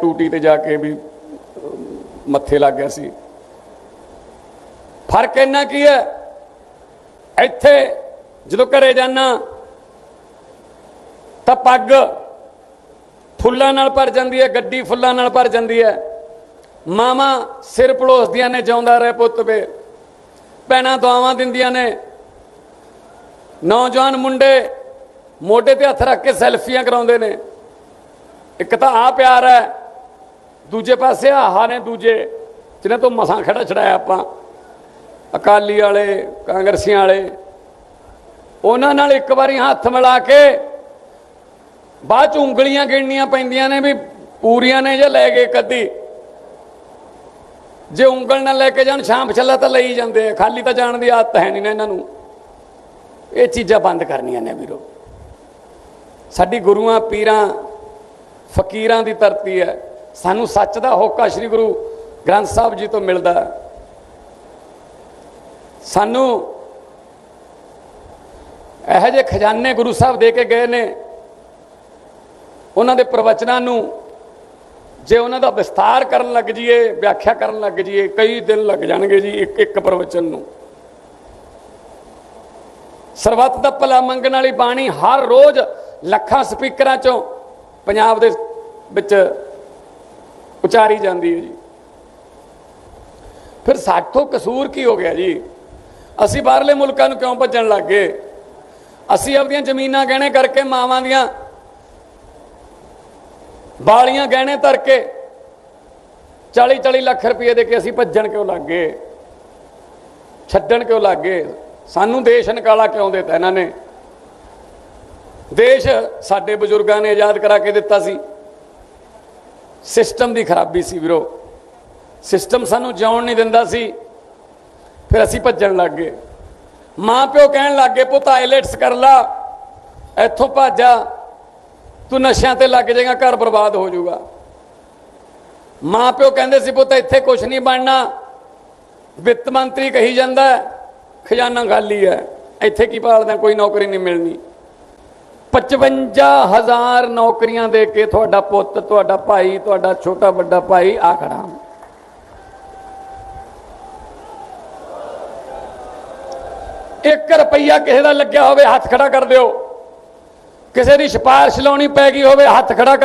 ਟੂਟੀ ਤੇ ਜਾ ਕੇ ਵੀ ਮੱਥੇ ਲੱਗ ਗਿਆ ਸੀ। ਫ਼ਰਕ ਇੰਨਾ ਕੀ ਹੈ? ਇੱਥੇ ਜਦੋਂ ਘਰੇ ਜਾਣਾ ਤਾਂ ਪੱਗ ਫੁੱਲਾਂ ਨਾਲ ਭਰ ਜਾਂਦੀ ਹੈ, ਗੱਡੀ ਫੁੱਲਾਂ ਨਾਲ ਭਰ ਜਾਂਦੀ ਹੈ। ਮਾਵਾਂ ਸਿਰ ਪਲੋਸਦੀਆਂ ਨੇ, ਜਿਉਂਦਾ ਰਹਿ ਪੁੱਤ ਵੇ ਭੈਣਾਂ ਦੁਆਵਾਂ ਦਿੰਦੀਆਂ ਨੇ। ਨੌਜਵਾਨ ਮੁੰਡੇ ਮੋਢੇ ਤੇ ਹੱਥ ਰੱਖ ਕੇ ਸੈਲਫੀਆਂ ਕਰਾਉਂਦੇ ਨੇ। ਇੱਕ ਤਾਂ ਆ ਪਿਆਰ ਹੈ, ਦੂਜੇ ਪਾਸੇ ਆਹ ਨੇ ਦੂਜੇ ਜਿਹਨਾਂ ਤੋਂ ਮਸਾਂ ਖੜਾ ਛੜਾਇਆ ਆਪਾਂ। ਅਕਾਲੀ ਵਾਲੇ, ਕਾਂਗਰਸੀਆਂ ਵਾਲੇ, ਉਹਨਾਂ ਨਾਲ ਇੱਕ ਵਾਰੀ ਹੱਥ ਮਿਲਾ ਕੇ ਬਾਅਦ ਚ ਉਂਗਲੀਆਂ ਗਿਣਨੀਆਂ ਪੈਂਦੀਆਂ ਨੇ ਵੀ ਪੂਰੀਆਂ ਨੇ ਜਾਂ ਲੈ ਗਏ ਕੱਦੀ। ਜੇ ਉਂਗਲ ਨਾਲ ਲੈ ਕੇ ਜਾਣ ਸ਼ਾਮ ਛੱਲਾ ਤਾਂ ਲਈ ਜਾਂਦੇ ਆ। ਖਾਲੀ ਤਾਂ ਜਾਣ ਦੀ ਆਦਤ ਹੈ ਨਹੀਂ ਨਾ ਇਹਨਾਂ ਨੂੰ। ਇਹ ਚੀਜ਼ਾਂ ਬੰਦ ਕਰਨੀਆਂ ਨੇ ਵੀਰੋ। ਸਾਡੀ ਗੁਰੂਆਂ, ਪੀਰਾਂ ਫਕੀਰਾਂ ਦੀ ਧਰਤੀ ਹੈ। ਸਾਨੂੰ ਸੱਚ ਦਾ ਹੋਕਾ ਸ੍ਰੀ ਗੁਰੂ ਗ੍ਰੰਥ ਸਾਹਿਬ ਜੀ ਤੋਂ ਮਿਲਦਾ ਹੈ। ਸਾਨੂੰ ਇਹੋ ਜਿਹੇ ਖਜ਼ਾਨੇ ਗੁਰੂ ਸਾਹਿਬ ਦੇ ਕੇ ਗਏ ਨੇ। ਉਹਨਾਂ ਦੇ ਪ੍ਰਵਚਨਾਂ ਨੂੰ ਜੇ ਉਹਨਾਂ ਦਾ ਵਿਸਤਾਰ ਕਰਨ ਲੱਗ ਜਾਈਏ, ਵਿਆਖਿਆ ਕਰਨ ਲੱਗ ਜਾਈਏ, ਕਈ ਦਿਨ ਲੱਗ ਜਾਣਗੇ ਜੀ ਇੱਕ ਇੱਕ ਪ੍ਰਵਚਨ ਨੂੰ। ਸਰਬੱਤ ਦਾ ਭਲਾ ਮੰਗਣ ਵਾਲੀ ਬਾਣੀ ਹਰ ਰੋਜ਼ ਲੱਖਾਂ ਸਪੀਕਰਾਂ ਚੋਂ ਪੰਜਾਬ ਦੇ ਵਿੱਚ ਉਚਾਰੀ ਜਾਂਦੀ ਹੈ ਜੀ। ਫਿਰ ਸਾਥੋਂ ਕਸੂਰ ਕੀ ਹੋ ਗਿਆ ਜੀ? ਅਸੀਂ ਬਾਹਰਲੇ ਮੁਲਕਾਂ ਨੂੰ ਕਿਉਂ ਭੱਜਣ ਲੱਗ ਗਏ? ਅਸੀਂ ਆਪਣੀਆਂ ਜ਼ਮੀਨਾਂ ਗਹਿਣੇ ਕਰਕੇ ਮਾਵਾਂ ਦੀਆਂ ਬਾਲੀਆਂ ਗਹਿਣੇ ਧਰ ਕੇ 40 40 ਲੱਖ ਰੁਪਏ ਦੇ ਕੇ ਅਸੀਂ ਭੱਜਣ ਕਿਉਂ ਲੱਗ ਗਏ? ਛੱਡਣ ਕਿਉਂ ਲੱਗ ਗਏ? ਸਾਨੂੰ ਦੇਸ਼ ਨਿਕਾਲਾ ਕਿਉਂ ਦਿੱਤਾ ਇਹਨਾਂ ਨੇ? ਦੇਸ਼ ਸਾਡੇ ਬਜ਼ੁਰਗਾਂ ਨੇ ਆਜ਼ਾਦ ਕਰਾ ਕੇ ਦਿੱਤਾ ਸੀ। ਸਿਸਟਮ ਦੀ ਖਰਾਬੀ ਸੀ ਵੀਰੋ। ਸਿਸਟਮ ਸਾਨੂੰ ਜਿਉਣ ਨਹੀਂ ਦਿੰਦਾ ਸੀ। ਫਿਰ ਅਸੀਂ ਭੱਜਣ ਲੱਗ ਗਏ। ਮਾਂ ਪਿਓ ਕਹਿਣ ਲੱਗ ਗਏ, ਪੁੱਤ, ਆਈਲੈਟਸ ਕਰ ਲਾ। ਇੱਥੋਂ ਭਾਜਾ ਤੂੰ ਨਸ਼ਿਆਂ ਤੇ ਲੱਗ ਜਾਏਗਾ, ਘਰ ਬਰਬਾਦ ਹੋ ਜਾਊਗਾ। ਮਾਂ ਪਿਓ ਕਹਿੰਦੇ ਸੀ, ਪੁੱਤ, ਇੱਥੇ ਕੁਝ ਨਹੀਂ ਬਣਨਾ। ਵਿੱਤ ਮੰਤਰੀ ਕਹੀ ਜਾਂਦਾ, ਖਜ਼ਾਨਾ ਖਾਲੀ ਹੈ। ਇੱਥੇ ਕੀ ਭਾਲਦਾ, ਕੋਈ ਨੌਕਰੀ ਨਹੀਂ ਮਿਲਣੀ। 55000 ਨੌਕਰੀਆਂ ਦੇ ਕੇ ਤੁਹਾਡਾ ਪੁੱਤ, ਤੁਹਾਡਾ ਭਾਈ, ਤੁਹਾਡਾ ਛੋਟਾ ਵੱਡਾ ਭਾਈ ਆ ਖੜਾ। ਇੱਕ ਰੁਪਈਆ ਕਿਸੇ ਦਾ ਲੱਗਿਆ ਹੋਵੇ, ਹੱਥ ਖੜਾ ਕਰ ਦਿਓ। ਕਿਸੇ ਦੀ ਸਿਫਾਰਿਸ਼ ਲਾਉਣੀ ਪੈ ਗਈ ਹੋਵੇ, ਹੱਥ ਖੜਾ ਕਰ